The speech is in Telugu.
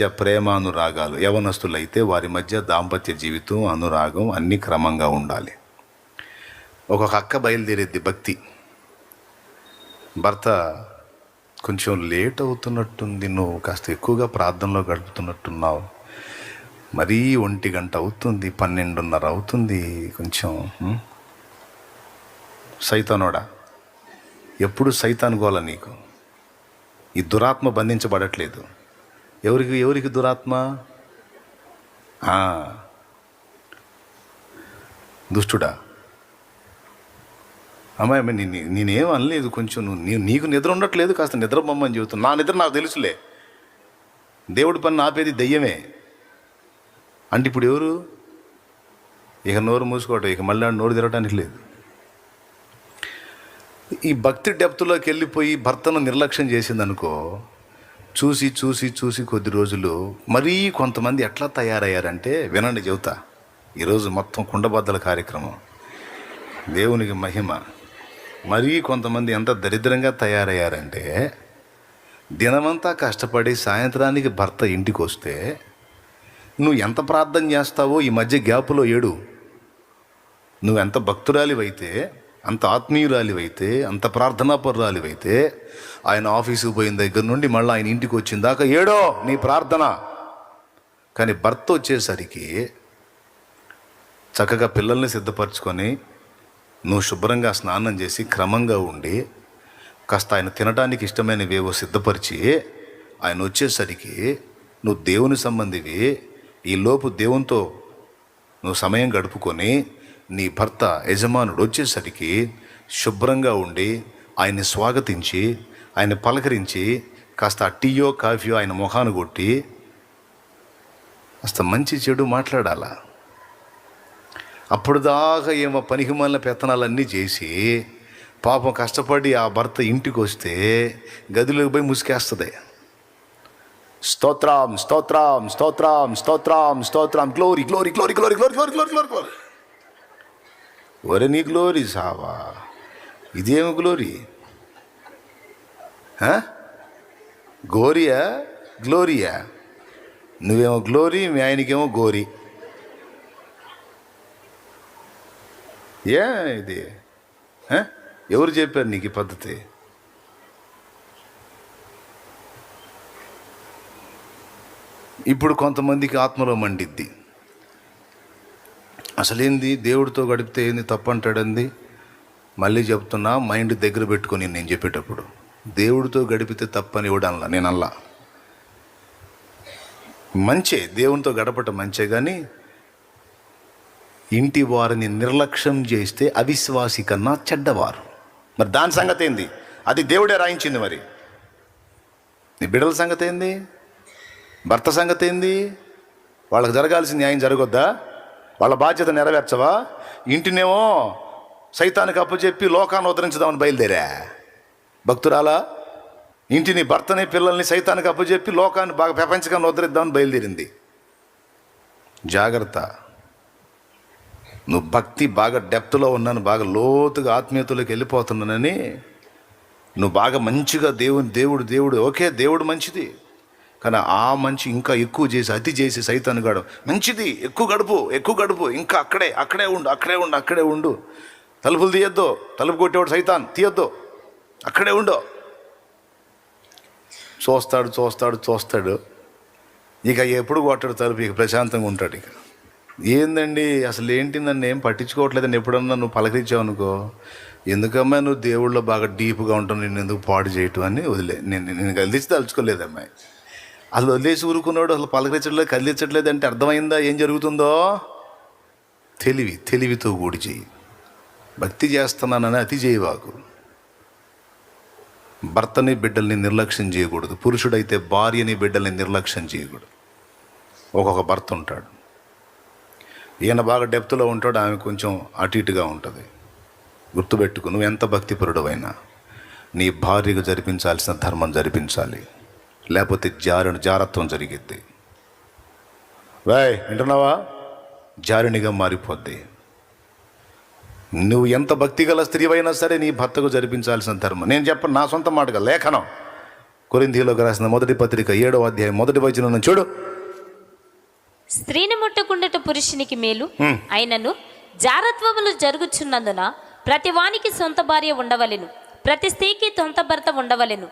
మధ్య ప్రేమ అనురాగాలు యవనస్తులైతే వారి మధ్య దాంపత్య జీవితం అనురాగం అన్నీ క్రమంగా ఉండాలి. ఒక అక్క బయలుదేరేది భక్తి. భర్త కొంచెం లేట్ అవుతున్నట్టుంది నువ్వు కాస్త ఎక్కువగా ప్రార్థనలో గడుపుతున్నట్టున్నావు. మరీ ఒంటి గంట అవుతుంది పన్నెండున్నర అవుతుంది కొంచెం సైతానోడా ఎప్పుడు సైతాన్ నీకు? ఈ దురాత్మ బంధించబడట్లేదు. ఎవరికి ఎవరికి దురాత్మ? దుష్టుడా. అమ్మాయి అమ్మాయి నేనేం అనలేదు కొంచెం. నువ్వు నీకు నిద్ర ఉండట్లేదు కాస్త నిద్ర బొమ్మని చెబుతున్నా. నా నిద్ర నాకు తెలుసులే. దేవుడి పని ఆపేది దయ్యమే. అంటే ఇప్పుడు ఎవరు? ఇక నోరు మూసుకోవటం ఇక మళ్ళీ నోరు తిరగటానికి లేదు. ఈ భక్తి డెప్త్లోకి వెళ్ళిపోయి భర్తను నిర్లక్ష్యం చేసిందనుకో చూసి చూసి చూసి కొద్ది రోజులు మరీ కొంతమంది ఎట్లా తయారయ్యారంటే వినండి చెబుతా. ఈరోజు మొత్తం కుండబద్దల కార్యక్రమం. దేవునికి మహిమ. మరీ కొంతమంది ఎంత దరిద్రంగా తయారయ్యారంటే దినమంతా కష్టపడి సాయంత్రానికి భర్త ఇంటికి వస్తే నువ్వు ఎంత ప్రార్థన చేస్తావో ఈ మధ్య గ్యాపులో ఏడు. నువ్వు ఎంత భక్తురాలివైతే అంత ఆత్మీయురాలివైతే అంత ప్రార్థనాపరురాలివైతే ఆయన ఆఫీసుకు పోయిన దగ్గర నుండి మళ్ళీ ఆయన ఇంటికి వచ్చిన దాకా ఏడో నీ ప్రార్థన. కానీ భర్త వచ్చేసరికి చక్కగా పిల్లల్ని సిద్ధపరచుకొని నువ్వు శుభ్రంగా స్నానం చేసి క్రమంగా ఉండి కాస్త ఆయన తినడానికి ఇష్టమైనవేవో సిద్ధపరిచి ఆయన వచ్చేసరికి నువ్వు దేవుని సంబంధివి ఈ లోపు దేవునితో నువ్వు సమయం గడుపుకొని నీ భర్త యజమానుడు వచ్చేసరికి శుభ్రంగా ఉండి ఆయన్ని స్వాగతించి ఆయన పలకరించి కాస్త టీయో కాఫీయో ఆయన మొహాను కొట్టి కాస్త మంచి చెడు మాట్లాడాలా? అప్పుడు దాకా ఏమో పనికిమాలిన పెత్తనాలన్నీ చేసి పాపం కష్టపడి ఆ భర్త ఇంటికి వస్తే గదిలోకి పోయి ముసుకేస్తుంది. స్తోత్రం స్తోత్రం స్తోత్రం స్తోత్రం స్తోత్రం glory glory glory glory glory glory glory glory glory ఒరే నీ గ్లోరీ సావా. ఇదేమి గ్లోరీ? గోరియా గ్లోరియా? నువ్వేమో గ్లోరీ మీ ఆయనకేమో గోరీ ఏ ఇది? ఎవరు చెప్పారు నీకు ఈ పద్ధతి? ఇప్పుడు కొంతమందికి ఆత్మలో మండిద్ది. అసలేంది? దేవుడితో గడిపితే ఏంది? తప్పంటాడంది? మళ్ళీ చెప్తున్నా మైండ్ దగ్గర పెట్టుకొని నేను చెప్పేటప్పుడు. దేవుడితో గడిపితే తప్పని ఇవ్వడంలా నేను అల్లా మంచే. దేవునితో గడపటం మంచే కానీ ఇంటి వారిని నిర్లక్ష్యం చేస్తే అవిశ్వాసి కన్నా చెడ్డవారు. మరి దాని సంగతి ఏంది? అది దేవుడే రాయించింది మరి. నీ బిడ్డల సంగతి ఏంది? భర్త సంగతి ఏంది? వాళ్ళకి జరగాల్సిన న్యాయం జరగొద్దా? వాళ్ళ బాధ్యత నెరవేర్చవా? ఇంటినేమో సైతానికి అప్పచెప్పి లోకాన్ని ఉద్ధరించుదామని బయలుదేరా. భక్తురాలా ఇంటిని భర్తని పిల్లల్ని సైతానికి అప్పచెప్పి లోకాన్ని బాగా ప్రపంచకాన్ని ఉద్ధరిద్దామని బయలుదేరింది. జాగ్రత్త. నువ్వు భక్తి బాగా డెప్త్లో ఉన్నాను బాగా లోతుగా ఆత్మీయతలోకి వెళ్ళిపోతున్నానని నువ్వు బాగా మంచిగా దేవుని దేవుడు దేవుడు ఓకే దేవుడు మంచిది. కానీ ఆ మంచి ఇంకా ఎక్కువ చేసి అతి చేసి సైతాన్ని గాడు మంచిది ఎక్కువ గడుపు ఎక్కువ గడుపు ఇంకా అక్కడే అక్కడే ఉండు అక్కడే ఉండు అక్కడే ఉండు. తలుపులు తీయొద్దు తలుపు కొట్టేవాడు సైతాన్ తీయొద్దు అక్కడే ఉండు. చూస్తాడు చూస్తాడు చూస్తాడు. ఇక ఎప్పుడు కొట్టాడు తలుపు? ఇక ప్రశాంతంగా ఉంటాడు ఇక. ఏందండి? అసలు ఏంటి నన్ను ఏం పట్టించుకోవట్లేదని ఎప్పుడన్నా నువ్వు పలకరించావు అనుకో ఎందుకమ్మా నువ్వు దేవుళ్ళో బాగా డీప్గా ఉంటావు నేను ఎందుకు పాడు చేయటం అని వదిలే. నేను నేను కదిలించి అమ్మాయి అసలు వదిలేసి ఊరుకున్నాడు అసలు పలకరించట్లేదు కదిలించట్లేదు అంటే అర్థమైందా? ఏం జరుగుతుందో? తెలివి తెలివితో కూడి చెయ్యి. భక్తి చేస్తున్నానని అతి చేయవాకు భర్తని బిడ్డల్ని నిర్లక్ష్యం చేయకూడదు. పురుషుడైతే భార్యని బిడ్డల్ని నిర్లక్ష్యం చేయకూడదు. ఒక్కొక్క భర్త ఉంటాడు. ఈయన బాగా డెప్త్లో ఉంటాడు ఆమె కొంచెం అటు ఇటుగా ఉంటుంది. గుర్తుపెట్టుకు నువ్వు ఎంత భక్తిపరుడవైనా నీ భార్యకు జరిపించాల్సిన ధర్మం జరిపించాలి. లేకపోతే జారుని జారత్వం జరిగిద్ది. వాయ్ వింటున్నావా? జారునిగా మారిపోద్ది. నువ్వు ఎంత భక్తి గల స్త్రీవైనా సరే నీ భర్తకు జరిపించాల్సిన ధర్మం. నేను చెప్పను నా సొంత మాటగా లేఖనం. కొరింథీలోకి రాసిన మొదటి పత్రిక ఏడో అధ్యాయం మొదటి వచనం చూడు. స్త్రీని ముట్టకుండట పురుషునికి మేలు. అయినను జారత్వములు జరుగుచున్నందున ప్రతి వానికి సొంత భార్య ఉండవలెను. ప్రతి స్త్రీకి సొంత భర్త ఉండవలెను.